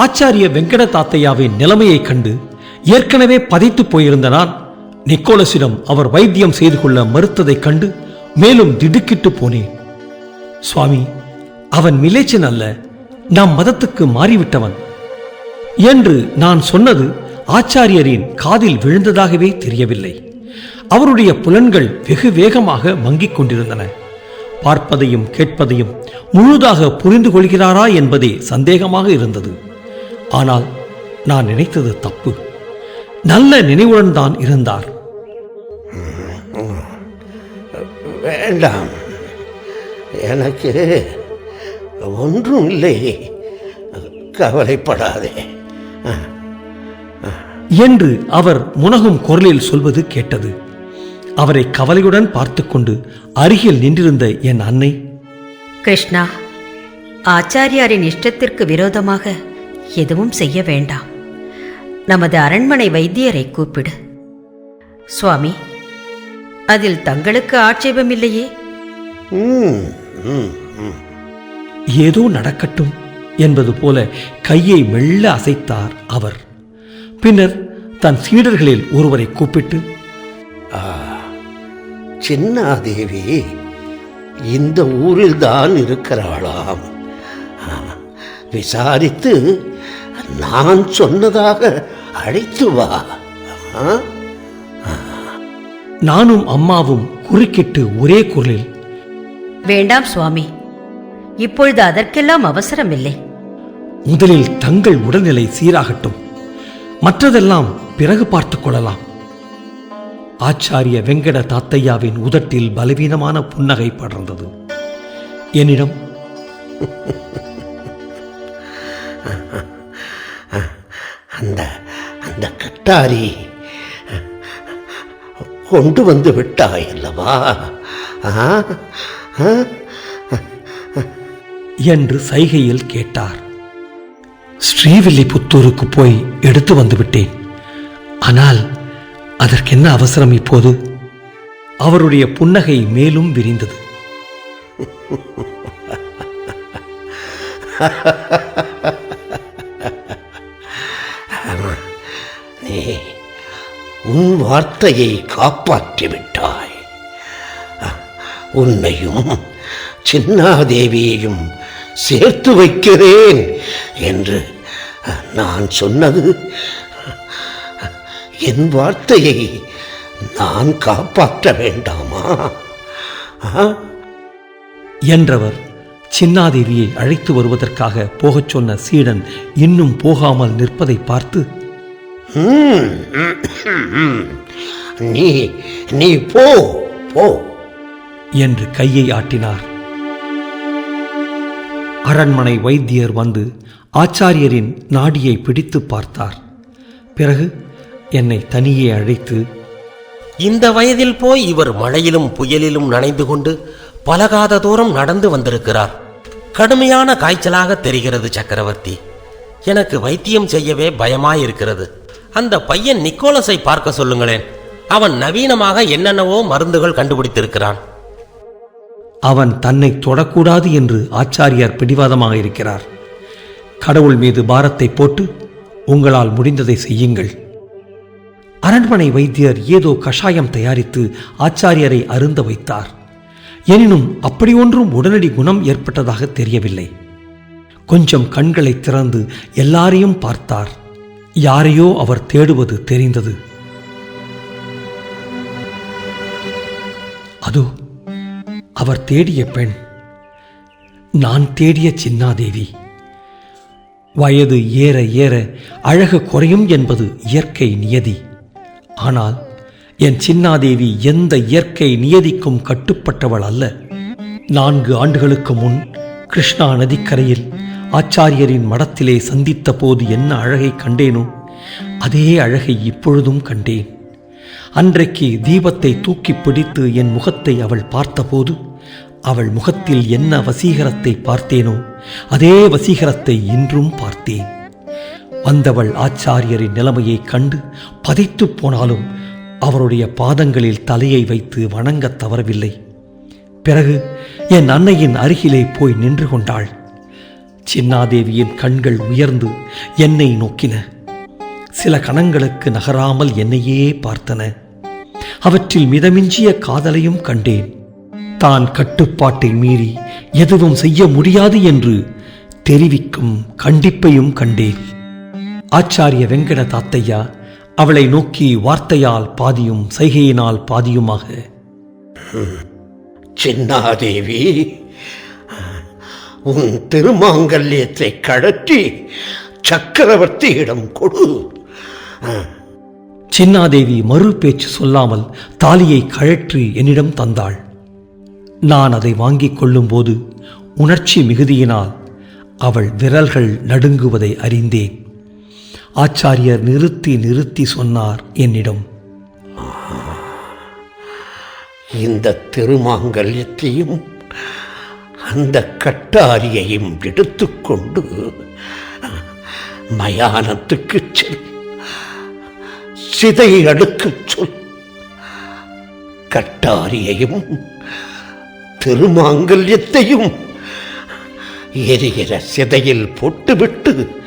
ஆச்சாரிய வெங்கட தாத்தையாவின் நிலைமையைக் கண்டு ஏற்கனவே பதைத்து போயிருந்த நான் நிக்கோலஸிடம் அவர் வைத்தியம் செய்து கொள்ள மறுத்ததைக் கண்டு மேலும் திடுக்கிட்டு போனேன். சுவாமி அவன் மிலேச்சன் அல்ல நம் மதத்துக்கு மாறிவிட்டவன். என்று நான் சொன்னது ஆச்சாரியரின் காதில் விழுந்ததாகவே தெரியவில்லை. அவருடைய புலன்கள் வெகு வேகமாக மங்கிக் கொண்டிருந்தன. பார்ப்பதையும் கேட்பதையும் முழுதாக புரிந்து கொள்கிறாரா என்பதே சந்தேகமாக இருந்தது. ஆனால் நான் நினைத்தது தப்பு. நல்ல நினைவுடன் தான் இருந்தார். வேண்டாம். எனக்கு ஒன்றும் இல்லை. கவலைப்படாதே. என்று அவர் முனகும் குரலில் சொல்வது கேட்டது. அவரை கவலையுடன் பார்த்துக்கொண்டு அருகில் நின்றிருந்த என் அன்னை கிருஷ்ணா ஆச்சாரியாரின் இஷ்டத்திற்கு விரோதமாக எதுவும் செய்ய வேண்டாம். நமது அரண்மனை வைத்தியரை கூப்பிடு. சுவாமி அதில் தங்களுக்கு ஆட்சேபமில்லையே ம், ம், ம். ஏதோ நடக்கட்டும் என்பது போல கையை மெல்ல அசைத்தார் அவர். பின்னர் தன் சீடர்களில் ஒருவரை கூப்பிட்டு சின்னாதேவி இந்த ஊரில் தான் இருக்கிறாளாம். ஆ, விசாரித்து நான் சொன்னதாக அழைத்து வா? நானும் அம்மாவும் குறுக்கிட்டு ஒரே குரலில் வேண்டாம் சுவாமி இப்பொழுது அதற்கெல்லாம் அவசரமில்லை. முதலில் தங்கள் உடல்நிலை சீராகட்டும் மற்றதெல்லாம் பிறகு பார்த்துக் கொள்ளலாம். ஆச்சாரிய வெங்கட தாத்தையாவின் உதட்டில் பலவீனமான புன்னகை படர்ந்தது. என்னிடம் கட்டாரி கொண்டு வந்து விட்டாய் அல்லவா? என்று சைகையில் கேட்டார். ஸ்ரீவில்லிபுத்தூருக்கு போய் எடுத்து வந்து விட்டேன். ஆனால் அதற்கென்ன அவசரம் இப்போது? அவருடைய புன்னகை மேலும் விரிந்தது. நீ உன் வார்த்தையை காப்பாற்றி விட்டாய் உன்னையும் சின்னாதேவியையும் சேர்த்து வைக்கிறேன் என்று நான் சொன்னது என் வார்த்தையை நான் காப்பாற்ற வேண்டாமா? என்றவர் சின்னாதேவியை அழைத்து வருவதற்காக போகச் சொன்ன சீடன் இன்னும் போகாமல் நிற்பதை பார்த்து நீ நீ போ போ. என்று கையை ஆட்டினார். அரண்மனை வைத்தியர் வந்து ஆச்சாரியரின் நாடியை பிடித்து பார்த்தார். பிறகு என்னை தனியே அழைத்து இந்த வயதில் போய் இவர் மழையிலும் புயலிலும் நனைந்து கொண்டு பலகாத தூரம் நடந்து வந்திருக்கிறார். கடுமையான காய்ச்சலாக தெரிகிறது சக்கரவர்த்தி. எனக்கு வைத்தியம் செய்யவே பயமாயிருக்கிறது. அந்த பையன் நிக்கோலஸை பார்க்க சொல்லுங்களேன். அவன் நவீனமாக என்னென்னவோ மருந்துகள் கண்டுபிடித்திருக்கிறான். அவன் தன்னை தொடக்கூடாது என்று ஆச்சாரியார் பிடிவாதமாக இருக்கிறார். கடவுள் மீது பாரத்தை போட்டு உங்களால் முடிந்ததை செய்யுங்கள். அரண்மனை வைத்தியர் ஏதோ கஷாயம் தயாரித்து ஆச்சாரியரை அருந்த வைத்தார். எனினும் அப்படி ஒன்றும் உடனடி குணம் ஏற்பட்டதாக தெரியவில்லை. கொஞ்சம் கண்களை திறந்து எல்லாரையும் பார்த்தார். யாரையோ அவர் தேடுவது தெரிந்தது. அதோ அவர் தேடிய பெண் நான் தேடிய சின்னாதேவி. வயது ஏற ஏற அழகு குறையும் என்பது இயற்கை நியதி. ஆனால் என் சின்னாதேவி எந்த இயற்கை நியதிக்கும் கட்டுப்பட்டவள் அல்ல. நான்கு ஆண்டுகளுக்கு முன் கிருஷ்ணா நதிக்கரையில் ஆச்சாரியரின் மடத்திலே சந்தித்த போது என்ன அழகை கண்டேனோ அதே அழகை இப்பொழுதும் கண்டேன். அன்றைக்கு தீபத்தை தூக்கி பிடித்து என் முகத்தை அவள் பார்த்தபோது அவள் முகத்தில் என்ன வசீகரத்தை பார்த்தேனோ அதே வசீகரத்தை இன்றும் பார்த்தேன். வந்தவள் ஆச்சாரியரின் நிலைமையைக் கண்டு பதைத்துப் போனாலும் அவருடைய பாதங்களில் தலையை வைத்து வணங்கத் தவறவில்லை. பிறகு என் அன்னையின் அருகிலே போய் நின்று கொண்டாள். சின்னாதேவியின் கண்கள் உயர்ந்து என்னை நோக்கின. சில கணங்களுக்கு நகராமல் என்னையே பார்த்தன. அவற்றில் மிதமிஞ்சிய காதலையும் கண்டேன். தான் கட்டுப்பாட்டை மீறி எதுவும் செய்ய முடியாது என்று தெரிவிக்கும் கண்டிப்பையும் கண்டேன். ஆச்சாரிய வெங்கட தாத்தையா அவளை நோக்கி வார்த்தையால் பாதியும் சைகையினால் பாதியுமாக சின்னாதேவி உன் திருமாங்கல்யத்தை கழற்றி சக்கரவர்த்தியிடம் கொடு. சின்னாதேவி மறு பேச்சு சொல்லாமல் தாலியை கழற்றி என்னிடம் தந்தாள். நான் அதை வாங்கிக் கொள்ளும்போது உணர்ச்சி மிகுதியினால் அவள் விரல்கள் நடுங்குவதை அறிந்தேன். ஆச்சாரியர் நிறுத்தி நிறுத்தி சொன்னார் என்னிடம். இந்த திருமாங்கல்யத்தையும் அந்த கட்டாரியையும் எடுத்துக்கொண்டு மயானத்துக்குச் செல். சிதை அடுக்கச் சொல். கட்டாரியையும் திருமாங்கல்யத்தையும் எரிகிற சிதையில் போட்டுவிட்டு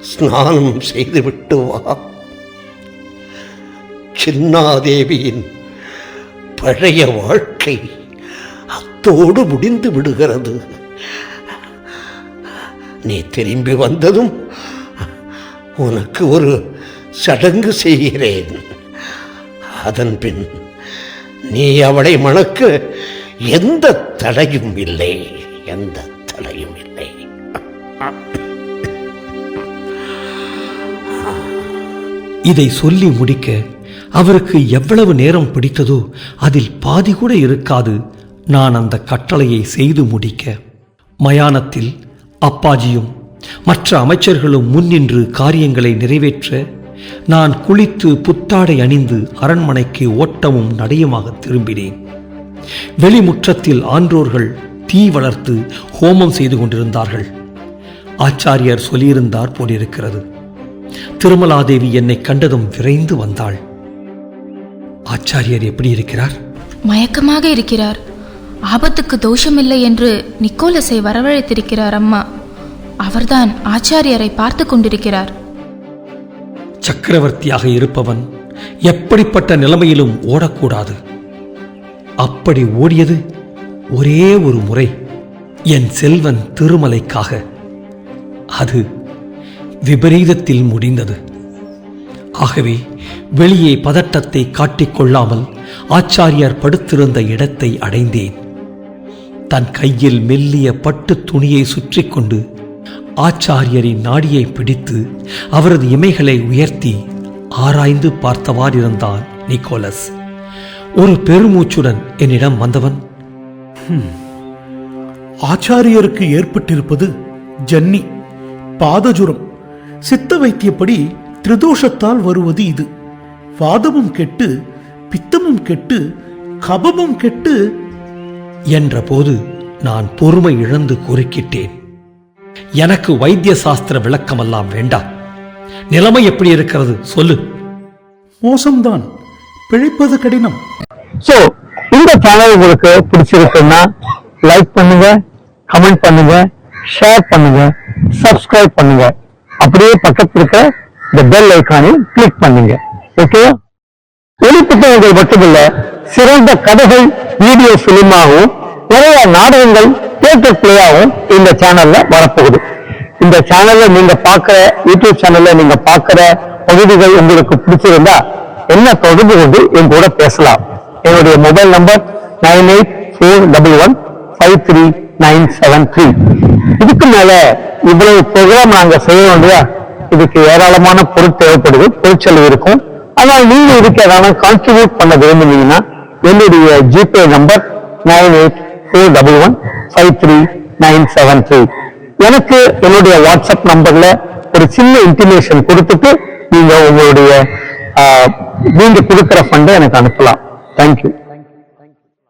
ஸ்நானம் செய்துவிட்டு வா. சின்னாதேவியின் பழைய வாழ்க்கை அத்தோடு முடிந்து விடுகிறது. நீ திரும்பி வந்ததும் உனக்கு ஒரு சடங்கு செய்கிறேன். அதன் பின் நீ அவளை மணக்க எந்த தடையும் இல்லை. எந்த தடையும் இல்லை. இதை சொல்லி முடிக்க அவருக்கு எவ்வளவு நேரம் பிடித்ததோ அதில் பாதி கூட இருக்காது. நான் அந்த கட்டளையை செய்து முடிக்க மயானத்தில் அப்பாஜியும் மற்ற அமைச்சர்களும் முன்னின்று காரியங்களை நிறைவேற்ற நான் குளித்து புத்தாடை அணிந்து அரண்மனைக்கு ஓட்டமும் நடையுமாக திரும்பினேன். வெளிமுற்றத்தில் ஆன்றோர்கள் தீ வளர்த்து ஹோமம் செய்து கொண்டிருந்தார்கள். ஆச்சாரியர் சொல்லியிருந்தார் போலிருக்கிறது. திருமலாதேவி என்னை கண்டதும் விரைந்து வந்தாள். ஆச்சாரியர் எப்படி இருக்கிறார்? மயக்கமாக இருக்கிறார். ஆபத்துக்கு தோஷமில்லை என்று நிக்கோலஸை வரவழைத்திருக்கிறார் அம்மா. அவர்தான் ஆச்சாரியரை பார்த்து கொண்டிருக்கிறார். சக்கரவர்த்தியாக இருப்பவன் எப்படிப்பட்ட நிலைமையிலும் ஓடக்கூடாது. அப்படி ஓடியது ஒரே ஒரு முறை. என் செல்வன் திருமலைக்காக. அது விபரீதத்தில் முடிந்தது. ஆகவே வெளியே பதட்டத்தை காட்டிக்கொள்ளாமல் ஆச்சாரியார் படுத்திருந்த இடத்தை அடைந்தேன். தன் கையில் மெல்லிய பட்டு துணியை சுற்றி கொண்டு ஆச்சாரியரின் நாடியை பிடித்து அவரது இமைகளை உயர்த்தி ஆராய்ந்து பார்த்தவாறிருந்தான் நிக்கோலஸ். ஒரு பெருமூச்சுடன் என்னிடம் வந்தவன் ஆச்சாரியருக்கு ஏற்பட்டிருப்பது ஜன்னி பாதஜுரம். சித்த வைத்தியப்படி திரிதோஷத்தால் வருவது இது. வாதமும் கெட்டு பித்தமும் கெட்டு கபமும் கெட்டு என்றபோது நான் பொறுமை இழந்து குறுக்கிட்டேன். எனக்கு வைத்திய சாஸ்திர விளக்கமெல்லாம் வேண்டாம். நிலைமை எப்படி இருக்கிறது சொல்லு. மோசம்தான். பிழைப்பது கடினம். சோ இந்த சேனல் உங்களுக்கு பிடிச்சிருக்குன்னா லைக் பண்ணுங்க கமெண்ட் பண்ணுங்க ஷேர் பண்ணுங்க சப்ஸ்கிரைப் பண்ணுங்க. அப்படியே பக்கத்துல இருக்க இந்த பெல் ஐக்கானை கிளிக் பண்ணுங்க. ஓகே ஒளி புத்தகங்கள் மட்டுமல்ல சிறந்த கதைகள் வீடியோ பிலிமாகவும் நிறைய நாடகங்கள் தியேட்டர் பிளேயாகவும் இந்த சேனல்ல வரப்போகுது. இந்த சேனல்ல நீங்க பார்க்கிற யூடியூப் சேனல்ல நீங்க பார்க்கிற பகுதிகள் உங்களுக்கு பிடிச்சிருந்தா என்ன தொடர்பு கொண்டு என் கூட பேசலாம். என்னுடைய mobile number nine eight four double one five three nine seven three. இதுக்கு மேல இவ்வளவு ப்ரோக்ராம் நாங்க செய்ய இல்லையா? இதுக்கு ஏராளமான பொருள் தேவைப்படுது பொருட்செலவு இருக்கும். ஆனால் நீங்க இதுக்கு ஏதாவது கான்ட்ரிபியூட் பண்ண விரும்புனீங்கன்னா என்னுடைய GPay number nine eight four double one five three nine seven three எனக்கு என்னுடைய வாட்ஸ்அப் நம்பர்ல ஒரு சின்ன இன்டிமேஷன் கொடுத்துட்டு நீங்க உங்களுடைய நீங்க கொடுக்குற ஃபண்டை எனக்கு அனுப்பலாம். தேங்க்யூ